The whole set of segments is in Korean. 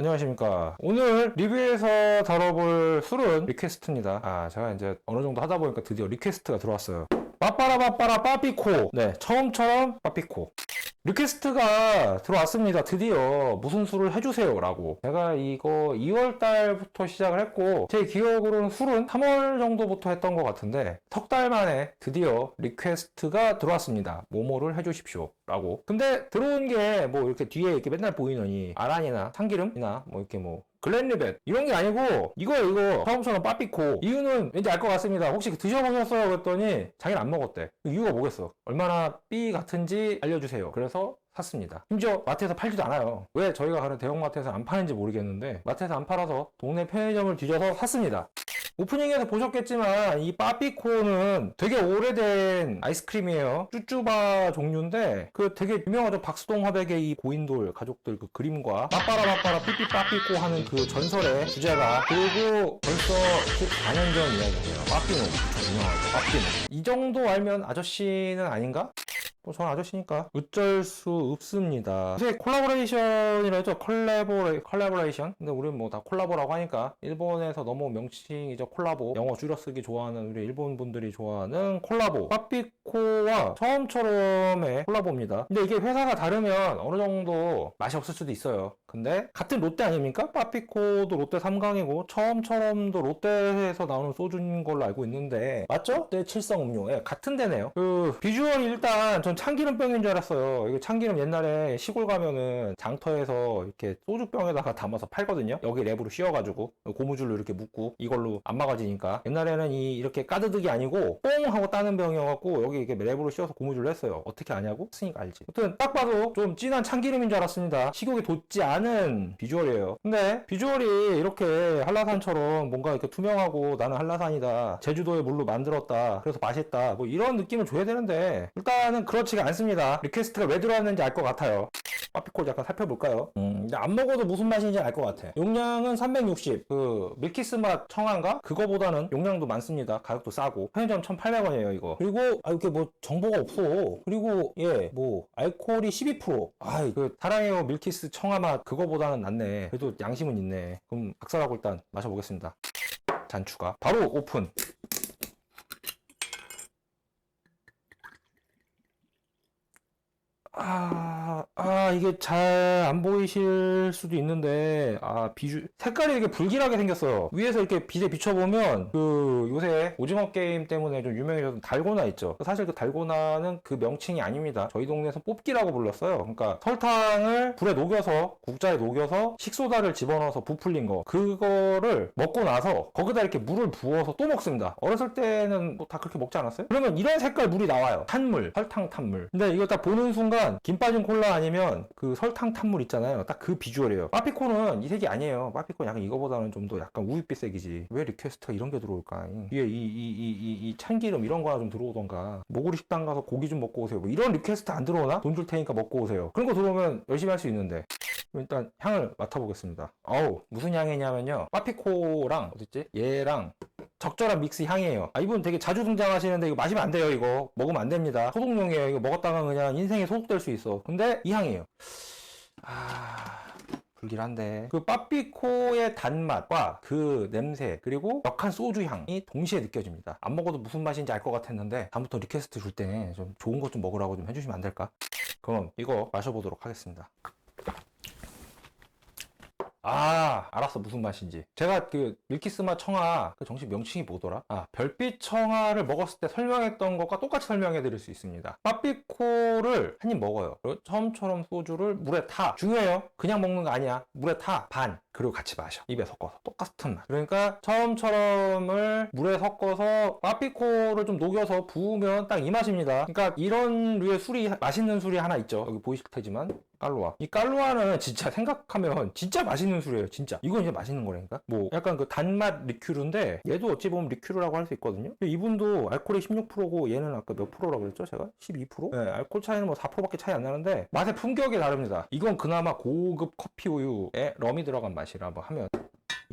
안녕하십니까. 오늘 리뷰에서 다뤄볼 술은 리퀘스트입니다. 아, 제가 이제 어느 정도 하다 보니까 드디어 리퀘스트가 들어왔어요. 빠빠라 빠빠라 빠삐코. 네, 처음처럼 빠삐코. 리퀘스트가 들어왔습니다. 드디어 무슨 술을 해주세요. 라고. 제가 이거 2월달부터 시작을 했고, 제 기억으로는 술은 3월 정도부터 했던 것 같은데, 석 달 만에 드디어 리퀘스트가 들어왔습니다. 뭐뭐를 해주십시오. 라고. 근데 들어온 게 뭐 이렇게 뒤에 이렇게 맨날 보이느니, 아란이나 참기름이나 뭐 이렇게 뭐 글렌리벳. 이런 게 아니고 이거 이거 처음처럼 빠삐코. 이유는 왠지 알 것 같습니다. 혹시 드셔보셨어요 그랬더니 자기는 안 먹었대. 이유가 뭐겠어? 얼마나 삐 같은지 알려주세요. 그래서 샀습니다. 심지어 마트에서 팔지도 않아요. 왜 저희가 가는 대형마트에서 안 파는지 모르겠는데 마트에서 안 팔아서 동네 편의점을 뒤져서 샀습니다 오프닝에서 보셨겠지만 이 빠삐코는 되게 오래된 아이스크림이에요. 쭈쭈바 종류인데 그 되게 유명하죠. 박수동 화백의 이 고인돌 가족들 그 그림과 빠빠라 빠빠라 삐삐 빠삐코 하는 그 전설의 주제가 그리고 벌써 14년 전 이야기예요. 그쵸 유명하죠. 빠삐노 이 정도 알면 아저씨는 아닌가? 뭐 저는 아저씨니까 어쩔 수 없습니다. 요새 콜라보레이션이라 했죠. 콜라보레, 콜라보레이션. 근데 우리는 뭐 다 콜라보라고 하니까 일본에서 너무 명칭이죠. 콜라보. 영어 줄여쓰기 좋아하는 우리 일본 분들이 좋아하는 콜라보. 빠삐코와 처음처럼의 콜라보입니다. 근데 이게 회사가 다르면 어느 정도 맛이 없을 수도 있어요. 근데 같은 롯데 아닙니까? 빠삐코도 롯데 3강이고 처음처럼도 롯데에서 나오는 소주인 걸로 알고 있는데 맞죠? 롯데 칠성 음료. 예, 같은 데네요. 그 비주얼이 일단 전 참기름병인 줄 알았어요. 이거 참기름 옛날에 시골 가면은 장터에서 이렇게 소주병에다가 담아서 팔거든요. 여기 랩으로 씌워가지고 고무줄로 이렇게 묶고 이걸로 안 막아지니까 옛날에는 이 이렇게 까드득이 아니고 뽕 하고 따는 병이어갖고 여기 이렇게 랩으로 씌워서 고무줄로 했어요. 어떻게 아냐고? 쓰니까 알지. 아무튼 딱 봐도 좀 진한 참기름인 줄 알았습니다. 식욕이 돋지 않은 비주얼이에요. 근데 비주얼이 이렇게 한라산처럼 뭔가 이렇게 투명하고 나는 한라산이다. 제주도의 물로 만들었다. 그래서 맛있다. 뭐 이런 느낌을 줘야 되는데 일단은 그 렇지가 않습니다. 리퀘스트가 왜 들어왔는지 알 것 같아요. 빠삐콜 잠깐 살펴볼까요? 음, 근데 안 먹어도 무슨 맛인지 알 것 같아. 용량은 360. 그 밀키스 맛 청한가? 그거보다는 용량도 많습니다. 가격도 싸고. 편의점 1,800원이에요, 이거. 그리고 아 이렇게 뭐 정보가 없어. 그리고 예, 뭐 알코올이 12%. 아, 그 사랑해요 밀키스 청아 맛 그거보다는 낫네. 그래도 양심은 있네. 그럼 박살하고 일단 마셔보겠습니다. 잔추가 바로 오픈. 啊 아, 아, 이게 잘 안 보이실 수도 있는데, 아, 비주, 색깔이 이렇게 불길하게 생겼어요. 위에서 이렇게 빛에 비춰보면, 그, 요새 오징어 게임 때문에 좀 유명해졌던 달고나 있죠. 사실 그 달고나는 그 명칭이 아닙니다. 저희 동네에서 뽑기라고 불렀어요. 그러니까 설탕을 불에 녹여서, 국자에 녹여서 식소다를 집어넣어서 부풀린 거. 그거를 먹고 나서, 거기다 이렇게 물을 부어서 또 먹습니다. 어렸을 때는 뭐 다 그렇게 먹지 않았어요? 그러면 이런 색깔 물이 나와요. 탄물, 설탕 탄물. 근데 이거 딱 보는 순간, 김 빠진 콜라 아니면 그 설탕 탄물 있잖아요. 딱 그 비주얼이에요. 빠피코는 이 색이 아니에요. 빠피코 약간 이거보다는 좀 더 약간 우윳빛 색이지. 왜 리퀘스트가 이런 게 들어올까? 위에 이, 이, 이, 이, 이 참기름 이런 거 하나 좀 들어오던가. 모구리 식당 가서 고기 좀 먹고 오세요. 뭐 이런 리퀘스트 안 들어오나? 돈 줄 테니까 먹고 오세요. 그런 거 들어오면 열심히 할 수 있는데. 일단 향을 맡아보겠습니다. 어우, 무슨 향이냐면요. 빠피코랑, 어딨지? 얘랑 적절한 믹스 향이에요. 아, 이분 되게 자주 등장하시는데 이거 마시면 안 돼요, 이거. 먹으면 안 됩니다. 소독용이에요. 이거 먹었다가 그냥 인생에 소독될 수 있어. 근데 이 향이에요. 아, 불길한데. 그 빠삐코의 단맛과 그 냄새, 그리고 역한 소주 향이 동시에 느껴집니다. 안 먹어도 무슨 맛인지 알 것 같았는데, 다음부터 리퀘스트 줄 때 좀 좋은 것 좀 먹으라고 좀 해주시면 안 될까? 그럼 이거 마셔보도록 하겠습니다. 아, 알았어. 무슨 맛인지. 제가 그 밀키스맛 청아 그 정식 명칭이 뭐더라? 아, 별빛 청아를 먹었을 때 설명했던 것과 똑같이 설명해 드릴 수 있습니다. 빠삐코를 한 입 먹어요. 그리고 처음처럼 소주를 물에 타. 중요해요. 그냥 먹는 거 아니야. 물에 타. 반. 그리고 같이 마셔. 입에 섞어서. 똑같은 맛. 그러니까 처음처럼을 물에 섞어서 빠삐코를 좀 녹여서 부으면 딱 이 맛입니다. 그러니까 이런 류의 술이 맛있는 술이 하나 있죠. 여기 보이실 테지만 깔루아. 이 깔루아는 진짜 생각하면 진짜 맛있는 술이에요. 진짜. 이건 이제 맛있는 거라니까. 뭐 약간 그 단맛 리큐르인데 얘도 어찌 보면 리큐르라고 할 수 있거든요. 이분도 알코올이 16%고 얘는 아까 몇 프로라고 그랬죠? 제가 12%? 네, 알코올 차이는 뭐 4%밖에 차이 안 나는데 맛의 품격이 다릅니다. 이건 그나마 고급 커피 우유에 럼이 들어간 맛이라 뭐 하면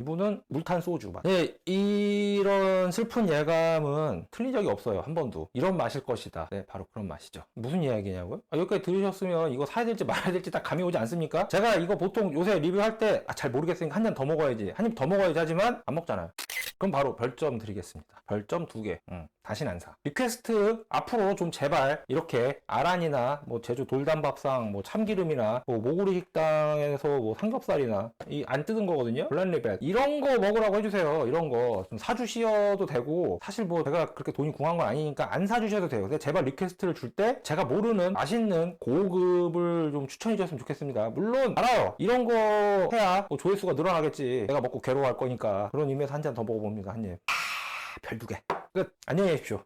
이분은 물탄 소주 맛. 네, 이런 슬픈 예감은 틀린 적이 없어요. 한 번도. 이런 맛일 것이다. 네, 바로 그런 맛이죠. 무슨 이야기냐고요? 아, 여기까지 들으셨으면 이거 사야 될지 말아야 될지 딱 감이 오지 않습니까? 제가 이거 보통 요새 리뷰할 때, 아, 잘 모르겠으니까 한 잔 더 먹어야지. 한 입 더 먹어야지 하지만 안 먹잖아요. 그럼 바로 별점 드리겠습니다. 별점 두 개. 응, 다신 안 사. 리퀘스트 앞으로 좀 제발 이렇게 아란이나 뭐 제주 돌담밥상 뭐 참기름이나 뭐 모구리 식당에서 뭐 삼겹살이나 이 안 뜯은 거거든요. 블란리벨 이런 거 먹으라고 해주세요. 이런 거 좀 사주셔도 되고 사실 뭐 제가 그렇게 돈이 궁한 건 아니니까 안 사주셔도 돼요. 근데 제발 리퀘스트를 줄 때 제가 모르는 맛있는 고급을 좀 추천해 주셨으면 좋겠습니다. 물론 알아요. 이런 거 해야 뭐 조회수가 늘어나겠지. 내가 먹고 괴로워할 거니까 그런 의미에서 한 잔 더 먹어 봅니다. 한 입. 별두 개. 끝. 안녕히 계십시오.